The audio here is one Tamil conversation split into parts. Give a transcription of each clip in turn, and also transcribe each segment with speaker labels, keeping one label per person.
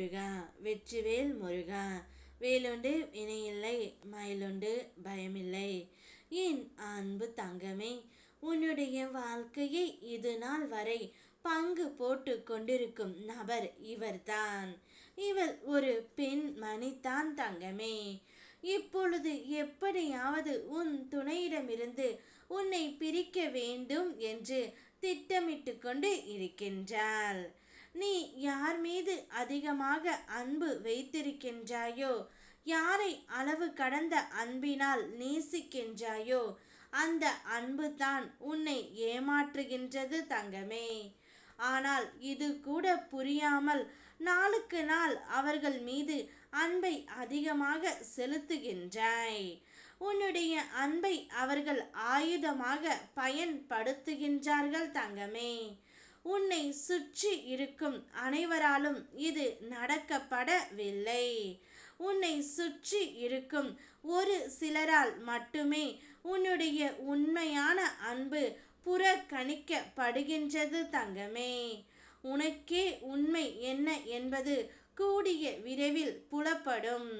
Speaker 1: முருகா வெற்றிவேல் முருகா. வேலுண்டு இணையில்லை மயிலுண்டு பயமில்லை. என் அன்பு தங்கமே உன்னுடைய வாழ்க்கையை இது நாள் வரை பங்கு போட்டு கொண்டிருக்கும் நபர் இவர்தான். இவர் ஒரு பெண் மணித்தான் தங்கமே. இப்பொழுது எப்படியாவது உன் துணையிடமிருந்து உன்னை பிரிக்க வேண்டும் என்று திட்டமிட்டு கொண்டு இருக்கின்றாள். நீ யார் மீது அதிகமாக அன்பு வைத்திருக்கின்றாயோ? யாரை அளவு கடந்த அன்பினால் நேசிக்கின்றாயோ? அந்த அன்பு தான் உன்னை ஏமாற்றுகின்றது தங்கமே. ஆனால் இது கூட புரியாமல் நாளுக்கு நாள் அவர்கள் மீது அன்பை அதிகமாக செலுத்துகின்றாய். உன்னுடைய அன்பை அவர்கள் ஆயுதமாக பயன்படுத்துகின்றார்கள் தங்கமே. உன்னை சுற்றி இருக்கும் அனைவராலும் இது நடக்கப்படவில்லை. உன்னை சுற்றி இருக்கும் ஒரு சிலரால் மட்டுமே உன்னுடைய உண்மையான அன்பு புறக்கணிக்கப்படுகின்றது தங்கமே. உனக்கே உண்மை என்ன என்பது கூடிய விரைவில் புலப்படும்.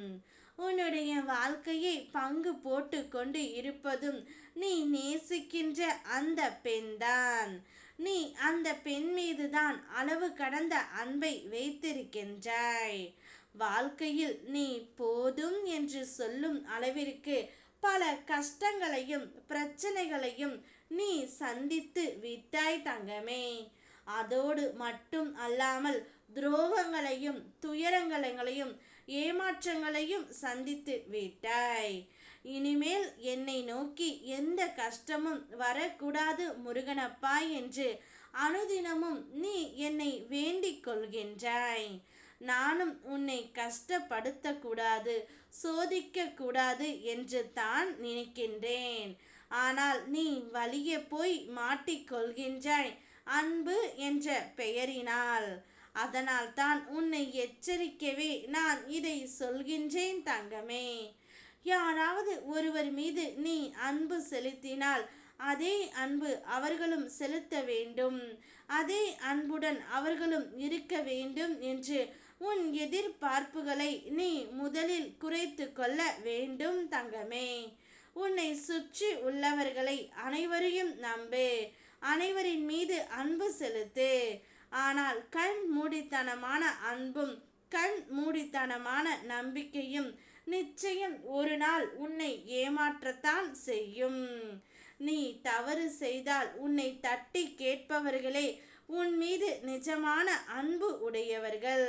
Speaker 1: உன்னுடைய வாழ்க்கையை பங்கு போட்டு கொண்டு இருப்பதும் நீ நேசிக்கின்ற அந்த பெண்தான். நீ அந்த பெண் மீதுதான் அளவு கடந்த அன்பை வைத்திருக்கின்றாய். வாழ்க்கையில் நீ போதும் என்று சொல்லும் அளவிற்கு பல கஷ்டங்களையும் பிரச்சனைகளையும் நீ சந்தித்து விட்டாய் தங்கமே. அதோடு மட்டும் அல்லாமல் துரோகங்களையும் துயரங்களையும் ஏமாற்றங்களையும் சந்தித்து விட்டாய். இனிமேல் என்னை நோக்கி எந்த கஷ்டமும் வரக்கூடாது முருகனப்பா என்று அனுதினமும் நீ என்னை வேண்டிக் கொள்கின்றாய். நானும் உன்னை கஷ்டப்படுத்தக்கூடாது சோதிக்கக்கூடாது என்று தான் நினைக்கின்றேன். ஆனால் நீ வழியே போய் மாட்டிக்கொள்கின்றாய் அன்பு என்ற பெயரினால். அதனால் தான் உன்னை எச்சரிக்கவே நான் இதை சொல்கின்றேன் தங்கமே. யாராவது ஒருவர் மீது நீ அன்பு செலுத்தினால் அதே அன்பு அவர்களும் செலுத்த வேண்டும். அதே அன்புடன் அவர்களும் இருக்க வேண்டும் என்று உன் எதிர்பார்ப்புகளை நீ முதலில் குறைத்து கொள்ள வேண்டும் தங்கமே. உன்னை சுற்றி உள்ளவர்களை அனைவரையும் நம்பு. அனைவரின் மீது அன்பு செலுத்து. ஆனால் கண் மூடித்தனமான அன்பும் கண் மூடித்தனமான நம்பிக்கையும் நிச்சயம் ஒரு நாள் உன்னை ஏமாற்றத்தான் செய்யும். நீ தவறு செய்தால் உன்னை தட்டி கேட்பவர்களே உன் மீது நிஜமான அன்பு உடையவர்கள்.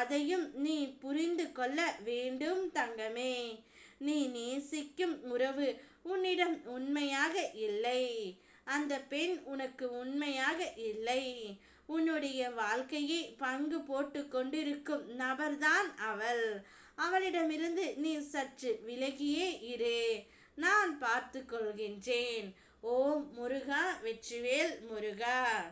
Speaker 1: அதையும் நீ புரிந்து கொள்ள வேண்டும் தங்கமே. நீ நேசிக்கும் உறவு உன்னிடம் உண்மையாக இல்லை. அந்த பெண் உனக்கு உண்மையாக இல்லை. உன்னுடைய வாழ்க்கையை பங்கு போட்டு கொண்டிருக்கும் நபர்தான் அவள். அவளிடமிருந்து நீ சற்று விலகியே இரு. நான் பார்த்து கொள்கின்றேன். ஓம் முருகா வெற்றிவேல் முருகா.